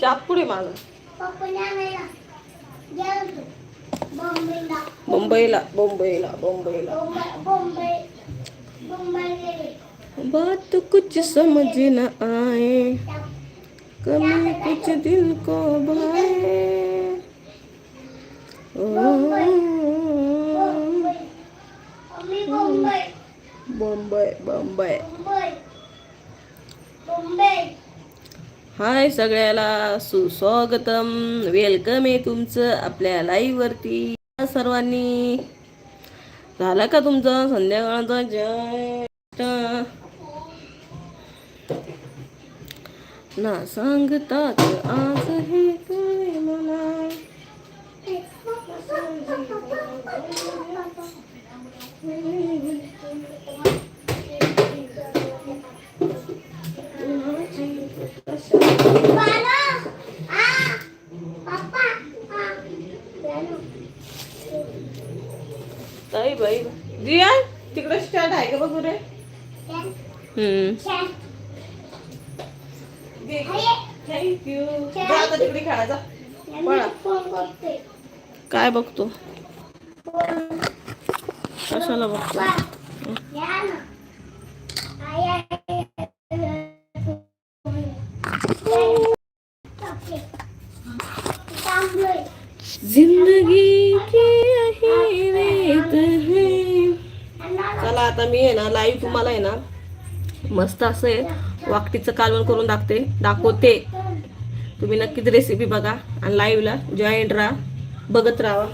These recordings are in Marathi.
चाप पुढे बॉम्बेला. मुंबईला मुंबईला बात कुछ समझ न आए. कमी कुछ दिल को भाए ओ, बॉम्बे आम्ही बॉम्बे मुंबई मुंबई हाय सगळ्याला सुस्वागतम. वेलकम आहे तुमचं आपल्या लाईव्ह वरती. सर्वांनी. झाला का तुमचा? संध्याकाळचा? जय ना सांगतात आज हे काय मला? ताई बाई. जिया तिकडे स्टार्ट आहे का बघू रे. थँक्यू तिकडे खेळायचा. काय बघतो? जिंदगी की? चला आता मी आहे ना लाईव्ह तुम्हाला आहे ना मस्त असं आहे. वाकटीचं कालवण करून दाखते दाखवते. तुम्ही नक्कीच रेसिपी बघा आणि लाईव्हला जॉईंट राहा. बघत राहा.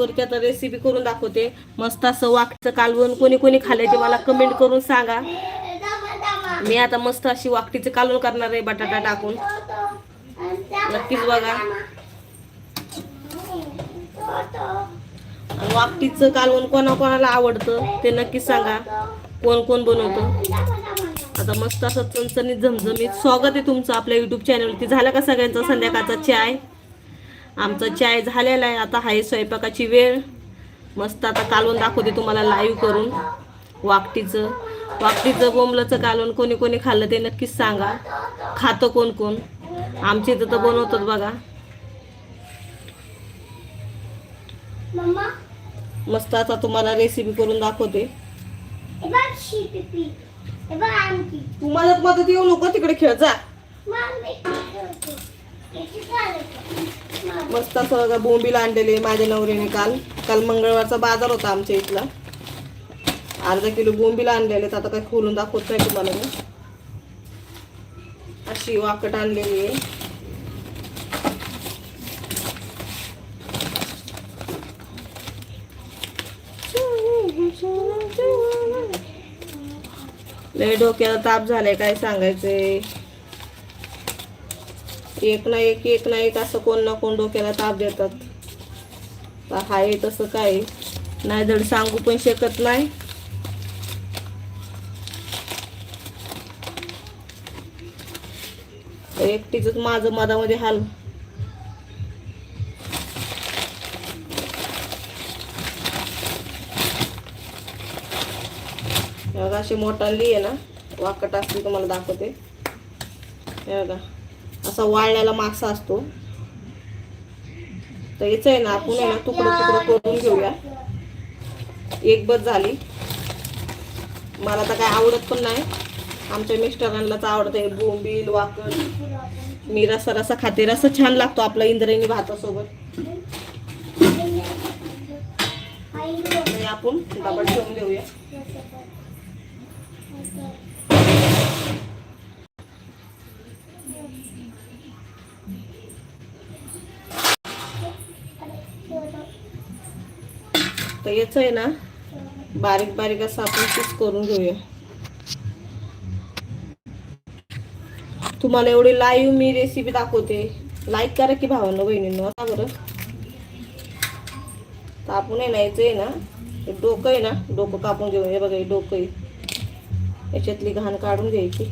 तुम्हाला आता रेसिपी करून दाखवते. मस्त असं वाकचं कालवण कोणी कोणी खाल्लंय ते मला कमेंट करून सांगा. मी आता मस्त अशी वाकटीचं कालवण करणार आहे बटाटा टाकून. नक्कीच बघा. वाकटीचं कालवण कोणा कोणाला आवडतं ते नक्कीच सांगा. कोण कोण बनवतं. आता मस्त असं चणचणीत झमझमीत स्वागत आहे तुमचं आपल्या युट्यूब चॅनलवरती झालं का सगळ्यांचा संध्याकाळचा चाय? आमचा चाय झालेला आहे. आता आहे स्वयंपाकाची वेळ. मस्त आता कालवण दाखवते तुम्हाला लाईव्ह करून. वाकटीचं. वाकटीचं बोंबलाचं कालवण कोणी कोणी खाल्लं ते नक्कीच सांगा. खातं कोण कोण? आमच्या इथं तर बनवतात बघा. मस्त आता तुम्हाला रेसिपी करून दाखवते. बघ शिपी बघ आणखी तू मदत मदत येऊ नको तिकडे खेळ जा. मस्त असं बघा बोंबील आणलेले माझ्या नवरीने काल. काल मंगळवारचा बाजार होता आमच्या इथला. अर्धा किलो बोंबील आणलेले तर आता काही खोलून दाखवत नाही तुम्हाला मी. अशी वाकट आणलेली आहे. लय डोक्याला ताप झालाय काय सांगायचंय? एक ना एक एक ना एक असं कोण ना कोण डोक्याला ताप देतात. तर हाय तसं काय. नाही धड सांगू पण शकत नाही. एकटीच माझं मधामध्ये हाल. अशी मोठाली आहे ना. वाकट असली तुम्हाला दाखवते. हे बघा. असा वाळलेला मासा असतो. तर हेच आहे ना आपण आहे ना तुकडं तुकडं करून घेऊया. एक बस झाली. मला तर काय आवडत पण नाही. आमच्या मिस्टरांनाच आवडत आहे बोंबील वाकड मी रसा रसा खाते. रसा छान लागतो आपला इंद्रायणी भातासोबत. आपण डबा ठेवून घेऊया. तर याचं आहे ना बारीक बारीक असं आपण पीस करून घेऊया. तुम्हाला एवढी लाईव्ह मी रेसिपी दाखवते. लाईक करा की भावांना बहिणींना आता बरं. तर आपण आहे ना याचं आहे ना हे डोकं आहे ना डोकं कापून घेऊ हे बघा हे डोकं आहे. याच्यातली घाण काढून घ्यायची.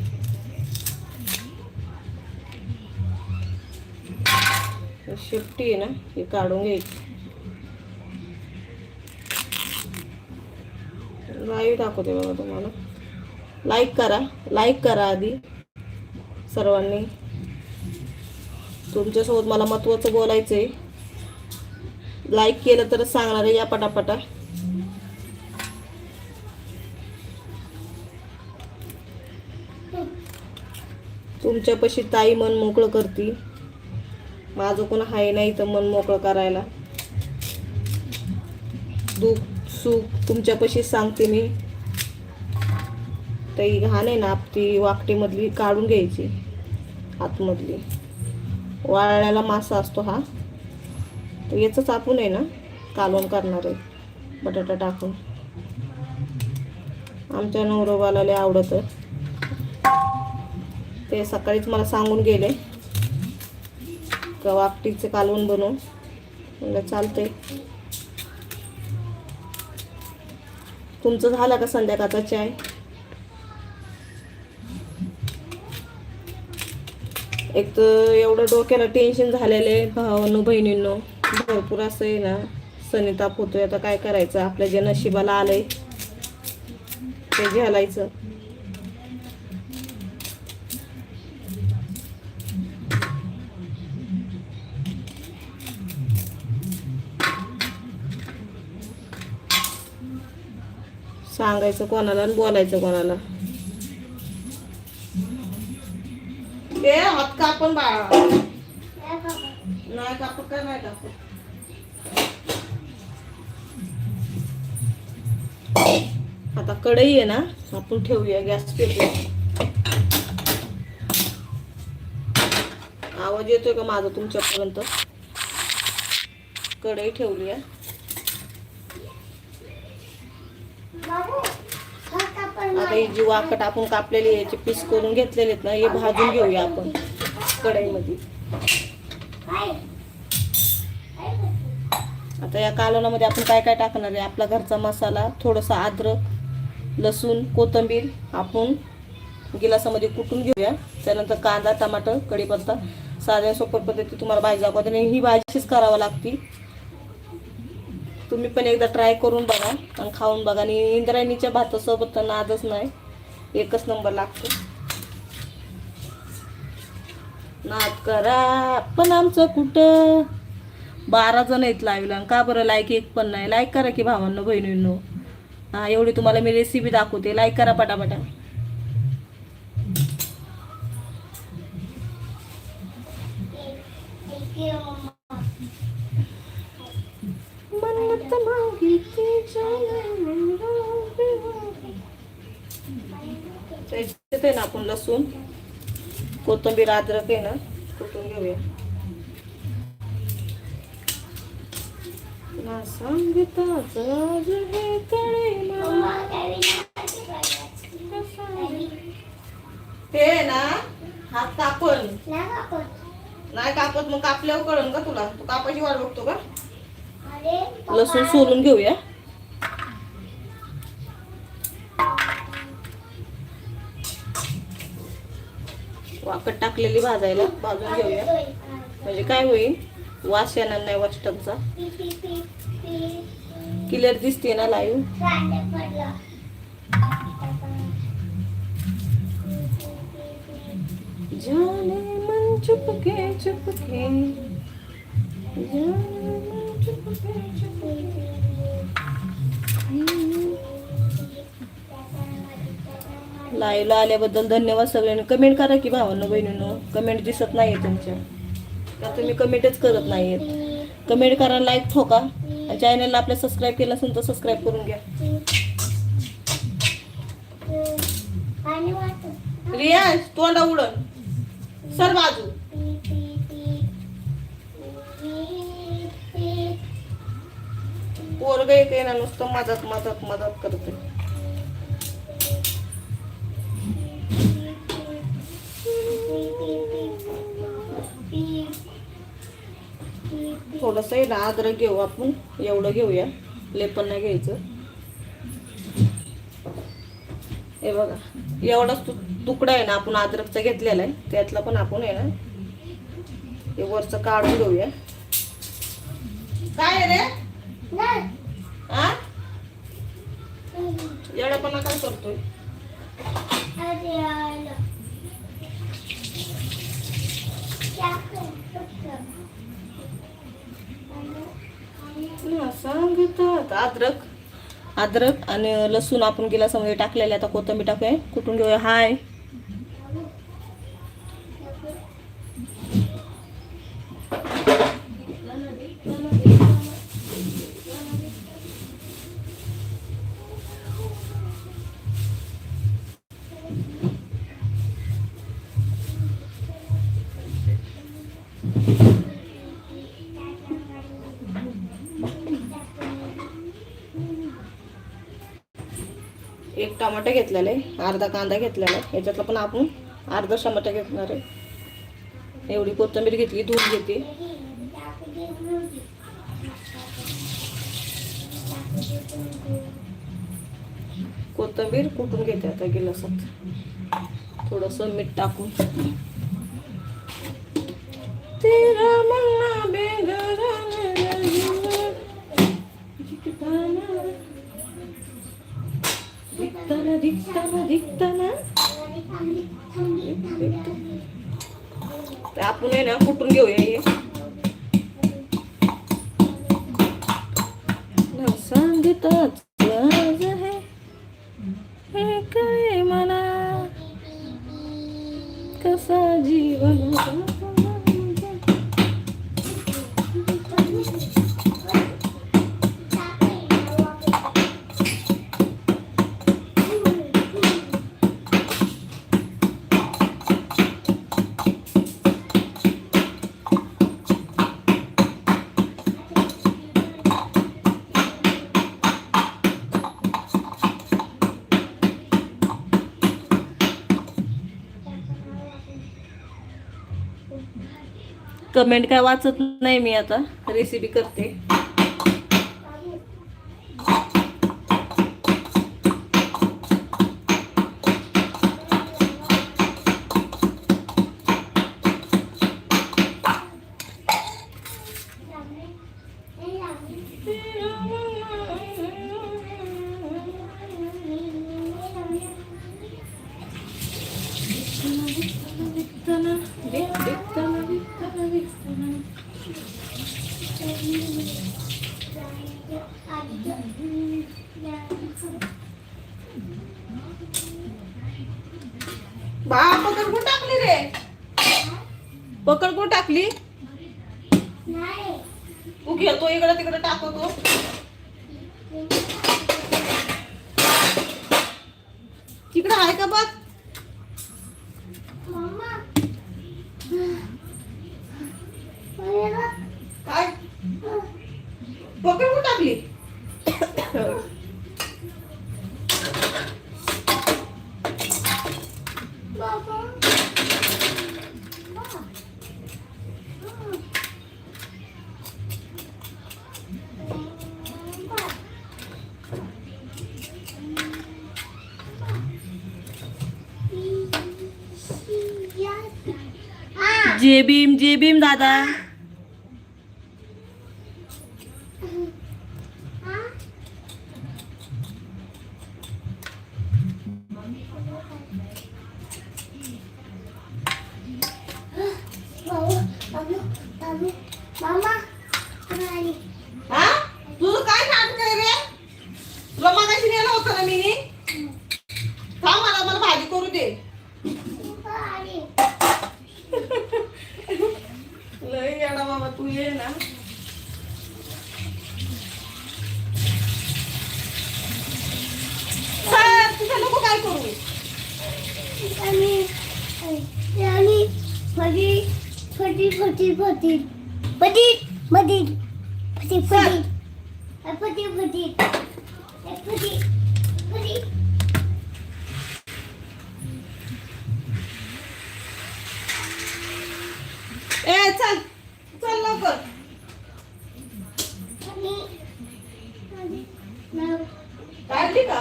शेपटी आहे ना हे काढून घ्यायची. लाईव्ह दाखवते बघा तुम्हाला. लाईक करा लाईक करा आधी. सर्वांनी. तुमच्यासोबत मला महत्वाचं बोलायचं आहे लाईक केलं तरच सांगणार आहे या पटापटा. तुमच्यापाशी ताई मन मोकळं करती. माझं कोण हाय नाही तर मन मोकळं करायला. दुःख सुख तुमच्यापाशी सांगते मी. तर ही घाण आहे ना ती वाकटीमधली काढून घ्यायची आतमधली. वाळल्याला मासा असतो हा. तर याचंच आपण आहे ना कालवण करणार आहे बटाटा टाकून. आमच्या नवरोबाला लय आवडत. ते सकाळीच मला सांगून गेले का वाकटीचं कालवण बनवून म्हणजे चालतंय. तुमचं झालं का संध्याकाळचा चाय? एक तर एवढं डोक्याला टेन्शन झालेलं आहे भावांनो बहिणींनो. भरपूर असं आहे ना सनिताप होतोय. आता काय करायचं? आपल्या जे नशिबाला आलंय ते झेलायचं सांगायचं कोणाला आणि बोलायचं कोणाला. ते हात कापून बाळा? नाही कापत काय नाही कापत आता कढई आहे ना आपण ठेवूया गॅस पेटूया आवाज येतोय का माझा तुमच्यापर्यंत? कढई ठेवली आहे आता ही जी वाकट आपण कापलेली याचे पीस करून घेतलेले आहेत ना हे भाजून घेऊया आपण कढईमध्ये. आता या कालवणामध्ये आपण काय काय टाकणार आहे? आपला घरचा मसाला थोडासा अद्रक लसूण कोथिंबीर आपण गिलासामध्ये कुटून घेऊया. त्यानंतर कांदा टमाटर कढीपत्ता साध्या सोप्या पद्धती तुम्हाला भाजी दाखवते. आणि ही भाजीच करावं लागती. तुम्ही पण एकदा ट्राय करून बघा आणि खाऊन बघा. आणि इंद्रायणीच्या भातासोबत तर नादच नाही. एकच नंबर लागतो. नाद करा. पण आमचं कुठं? बारा जण आहेत लाईव्हला आणि का बरं लाईक एक पण नाही? लाईक करा की भावांनो बहिणींनो. हा एवढी तुम्हाला मी रेसिपी दाखवते. लाईक करा पटापटा. मन्नत मागितली ना आपण लसूण कोथिंबीर अद्रक आहे ना कुटून घेऊया? ना हे मला. ते ना हात कापण. नाही कापत मग कापल्यावर कळन का तुला? तू कापायची वाट बघतो का? लसूण सोलून घेऊया. वाकट टाकलेली भाजायला भाजून घेऊया. म्हणजे काय होईल? वास येणार नाही वस्टमचा क्लिअर दिसते ना लाईव्ह जाने मन चुपके चुपके. जाने लाईव्हला आल्याबद्दल धन्यवाद सगळ्यांनी. कमेंट करा की भावांनो बहिणींनो. कमेंट दिसत नाही तुमच्या. का तुम्ही कमेंटच करत नाही आहेत कमेंट करा लाईक ठोका. आणि चॅनलला आपल्या सबस्क्राईब केलं असेल तर सबस्क्राईब करून घ्या. रियाज तोंडा उडन. सर बाजू. पोरग येते ना नुसतं मदत मदत मदत करते थोडस आहे ना अद्रक घेऊ आपण. एवढं घेऊया. लेपन नाही घ्यायचं. हे बघा एवढाच तु तुकडा आहे ना आपण अद्रकचा घेतलेला आहे. त्यातला पण आपण आहे ना हे वरचं काढून घेऊया. काय रे? हा? येडापणा काय करतोय? हा, सांगतात. अद्रक. अद्रक आणि लसूण आपण गिलासामध्ये टाकलेले आता कोथिंबीर टाकूया. कुठून घेऊया? हाय. टमाटे घेतलेले अर्धा कांदा घेतलेला आहे. याच्यातला पण आपण अर्धा टमाटा घेतणार आहे. एवढी कोथिंबीर घेतली धुवून घेते कोथिंबीर कुटून घेते आता गिलासात. थोडस मीठ टाकून. तेरा म्हणा रहीना, दिखताना, दिखताना आपण आहे ना कुठून घेऊया हे? ना कमेंट काय वाचत नाही मी आता. रेसिपी करते. टाकली? तू घेतो इकडं तिकडे टाकतो. तिकडे आहे का बघ? काय? पकड टाकली. भीम दादा फटी फटी फटी फटी फटी फटी फटी फटी फटी फटी फटी फटी ए चल चल लवकर. काढली का?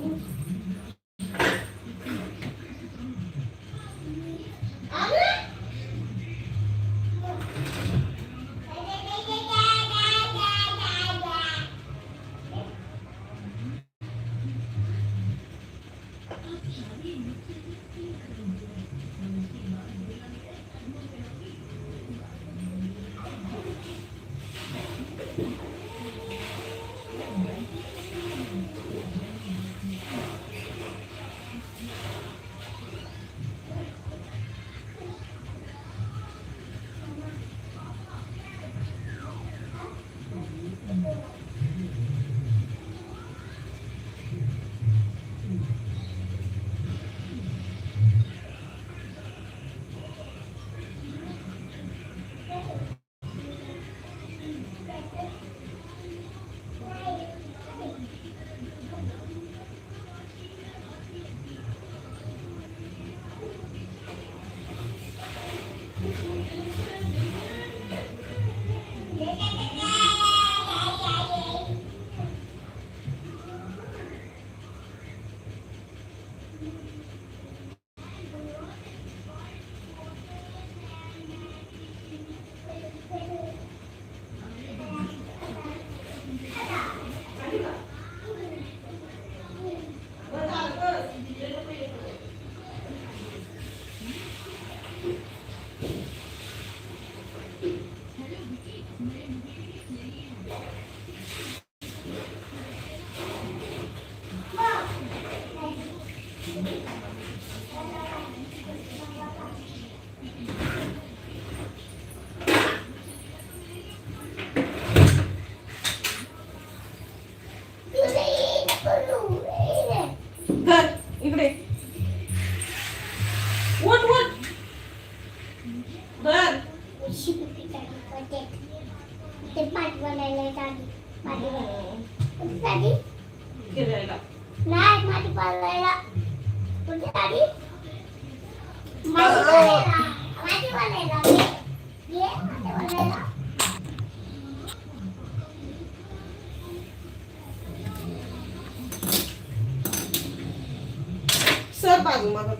他爸怎么了